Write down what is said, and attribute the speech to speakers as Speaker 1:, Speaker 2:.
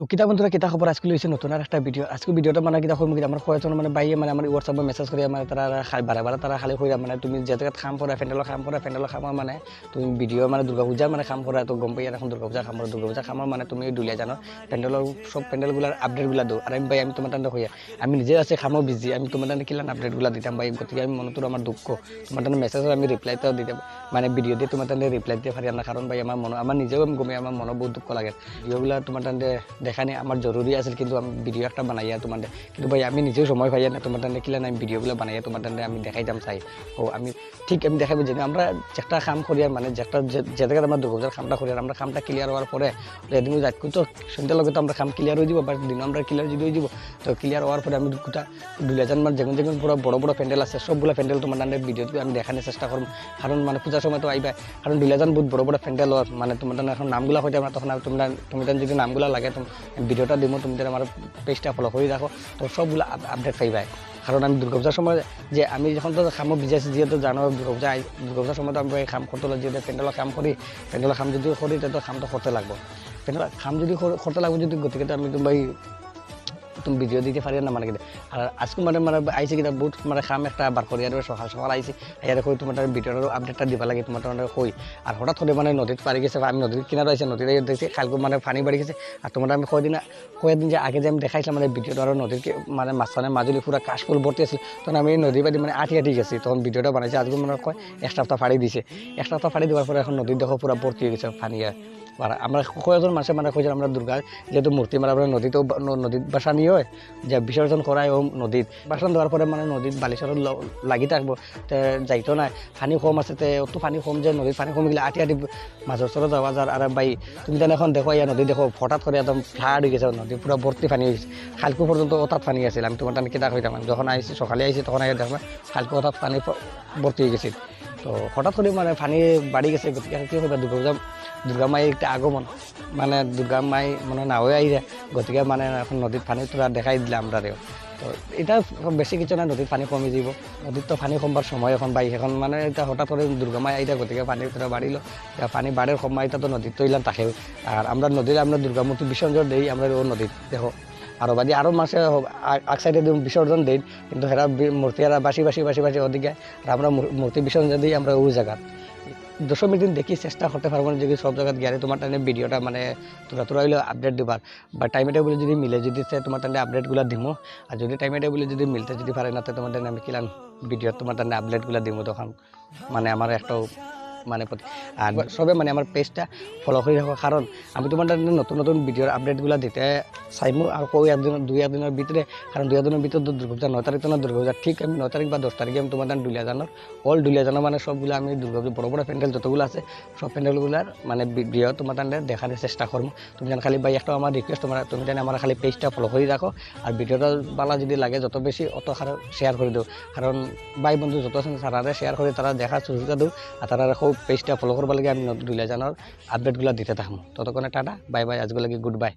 Speaker 1: কিতাপ বন্ধুরা কিতা খবর আজকে লিখেছে নতুন আর একটা ভিডিও আজকে ভিডিওটা মানে কিতা হয়ে আমার কয়েকজন মানে বাইরে মানে আমার হোয়াটসঅ্যাপে মেসেজ করে মানে তারা খাই বারে বারে তারা খালি হয়ে মানে তুমি যে জায়গায় খাম করা ফেন্ডেলো খাম করা ফেন্ডেলো খামা মানে তুমি ভিডিও মানে দুর্গাপূজা মানে খাম কৰা তো গম পাই এখন দুৰ্গাপূজা খাম দুৰ্গা পূজা কামৰ মানে তুমি দুলিয়া জানো। ফেন্ডেলো সব ফেন্ডেলগুলার আপডেটগুলো দো আর আমি ভাই আমি তোমার দান্ডে হইয়া আমি নিজে আছে খামো বিজি আমি তোমার দান্ডে কিলান আপডেটগুলো দিতাম ভাই গতিকে আমি মনে আমার দুঃখ তোমার দান্ডে মেসেজ আমি রিপ্লাই তো দিতাম মানে ভিডিও দিয়ে তোমার দান্ডে রিপ্লাই দিতে পারি আমাৰ কাৰণ ভাই আমাৰ মনে আমাৰ নিজেও আমি গমেই আমাৰ মনে বহুত দুঃখ লাগে। ভিডিওগুলো তোমাৰ দান্ডে দেখানি আমার জরুরি আছিল, কিন্তু আমি ভিডিও একটা বানাইয়া তোমার কিন্তু ভাই, আমি নিজেও সময় পাই না তোমার টান্ডে কিলা আমি ভিডিওগুলো বানাইয়া তোমার টান্ডে আমি দেখাই যাম চাই। ও, আমি ঠিক আমি দেখাবো যে আমরা একটা কাম করি আর মানে যেটা যে জায়গায় আমরা দুর্গাপূজার কামটা করি আর আমরা কামটা ক্লিয়ার হওয়ার পরে এদিন যাইকু তো সন্ধ্যা লগে তো আমরা কাম ক্লিয়ার হয়ে যাব বা দিন আমরা ক্লিয়ার যদি হয়ে যাব, তো ক্লিয়ার হওয়ার পরে আমি গোটা দুলিয়াজান মানে যেগুন যেগুন পুরো বড় বড় প্যান্ডেল আছে, সবগুলো প্যান্ডেল তোমার টান্ডে ভিডিও আমি দেখানোর চেষ্টা করব কারণ মানে পূজার সময় তো আইবা কারণ দুলিয়াজান বহুত বড় বড় প্যান্ডেল মানে তোমার এখন নামগুলা হইতে আমরা তখন তোমরা তুমি যদি নামগুলা লাগে ভিডিওটা দিব তুমি আমার পেজটা ফলো করে রাখো তো সবগুলো আপডেট পাইবাই কারণ আমি দুর্গাপূজার সময় যে আমি যখন তো খামও বিজাইছি যেহেতু জানো দুর্গাপূজা দুর্গাপূজার সময় তো আমি কাম করতে লাগে যেহেতু প্যান্ডেলৰ কাম করি প্যান্ডেলৰ কাম যদি করি তাহলে কামটা করতে লাগবো। প্যান্ডেলৰ কাম যদি কর- করতে লাগবো যদি গতিকে আমি তুমি তুমি ভিডিও দিতে পারি না মানে কি? আর আজকে মানে মানে আইসি কিনা বহুত মানে কাম একটা বার করি আর সকাল সকাল আইসি ইয়ারে কই তোমার ভিডিওর আপডেটটা দিবা লাগে তোমার মানে কই আর হঠাৎ করে মানে নদীত পারি গেছে, আমি নদীর কিনারে আইসি নদীতে দেখছি কালকে মানে পানি বাড়ি গেছে। আর তোমার আমি কয়দিন কয়েকদিন যে আগে যে আমি দেখাইছিলাম মানে ভিডিওটা আর নদীর মানে মাঝখানে মাজুলি পুরো কাশফুল ভর্তি আছিল, তখন আমি নদী বাদি মানে আটি আটি গেছি। তখন ভিডিওটা বানাইছি আজকে মানে কয়, এক সপ্তাহ ফাড়ি দিছে। এক সপ্তাহ ফাড়ি দেওয়ার পরে এখন নদীর দেখো পুরো ভর্তি হয়ে গেছে পানি আর আমরা কয়েকজন মানুষের মানে কইছে আমরা দুর্গা যেহেতু মূর্তি মানে আমরা নদীতেও বা- ন- নদীত বাসানি হয়, যে বিসর্জন করায় ও নদীত। বাসন দেওয়ার পরে মানে নদীত বালিচর লাগি থাকব যাইতো না পানি কম আছে, তে পানি কম যে নদীত পানি কমে গেলে আটি আটি মাছৰ চৰত যাওয়া যার আর ভাই তুমি যেন এখন দেখো ইয়া নদী দেখো হঠাৎ করে একদম ফ্লাড হয়ে গেছে নদী পুরো ভর্তি পানি হয়ে গেছে। খালকু পর্যন্ত ওতাত পানি আছিল, আমি তোমার টানি কেটা হইতাম যখন আইসি সকালে আইসি তখন আগে দেখলাম খালকু ওতাত পানি ভর্তি হয়ে গেছিল। তো হঠাৎ করে মানে পানি বাড়ি গেছে, গতিকে কি হবে দুর্গা দুর্গা মায়ের একটা আগমন। মানে দুর্গা মাই মানে না আই যায়। গতিকে মানে এখন নদীত পানি তোরা দেখাই দিলে আমরা রেও তো এটা বেশি কিছু না নদীত পানি কমে যাব। নদীত তো পানি কমবার সময় এখন বাই এখন মানে এটা হঠাৎ করে দুর্গা মাই আইতা গতিকে পানি তোরা বাড়িলো পানি বাড়ের সময় এটা তো নদীত তো ইলাম থাকে আর আমরা নদীর আমরা দুর্গা মূর্তি বিসর্জন দেই, আমরা ও নদীত দেখো। আর বাদি আরও মাসে আগ সাইডে বিসর্জন দেই, কিন্তু হেরা মূর্তি এরা বাসি বাসি বাসি বাসি ওদিকে আর আমরা মূর- মূর্তি বিসর্জন দিই, আমরা ওই জায়গাত দশমীর দিন দেখি চেষ্টা করতে পারব না, যদি সব জায়গায় গিয়ে তোমার টাইমে ভিডিওটা মানে তোরা তোরা হইলে আপডেট দিবার। বা টাইমে টেবিলে যদি মিলে, যদি সে তোমার টাইমে আপডেটগুলো দিমো, আর যদি টাইমে টেবিলে যদি মিলতে যদি পারে না, তো তোমার টাইমে আমি কিলাম ভিডিও তোমার টাইমে আপডেটগুলো দিমো তখন। মানে আমার একটাও মানে আর সবে মানে আমার পেজটা ফলো করে রাখো কারণ আমি টাইমে নতুন নতুন ভিডিওর আপডেটগুলো দিতে চাইমো আর কই একদিন দুই একদিনের ভিতরে কারণ দুই একদিনের ভিতরে তো দুর্গাপূজা নয় তারিখ তো না দুর্গাপূজা ঠিক আমি নয় তারিখ বা দশ তারিখে আমি দুলিয়া জানোর অল দুলিয়া জানো মানে সবগুলো আমি দুর্গাপূজা বড় বড় প্যান্ডেল যতগুলো আছে, সব প্যান্ডেলগুলার মানে ভিডিও তোমার দেখার চেষ্টা করব তুমি যেন খালি ভাই একটা আমার রিকোয়েস্ট তোমার তুমি যেন আমার খালি পেজটা ফলো করে রাখো আর ভিডিওটা বালা যদি লাগে, যত বেশি অত শেয়ার করে দিও। কারণ ভাই বন্ধু যত আছেন তারা শেয়ার করে তারা দেখার সুবিধা দিও আর তারা পেজটা ফলো করবার লাগে, আমি দুলিয়া জানোর আপডেটগুলো দিতে থাকব ততক্ষণে টাটা বাই বাই আজকে লাগে গুড বাই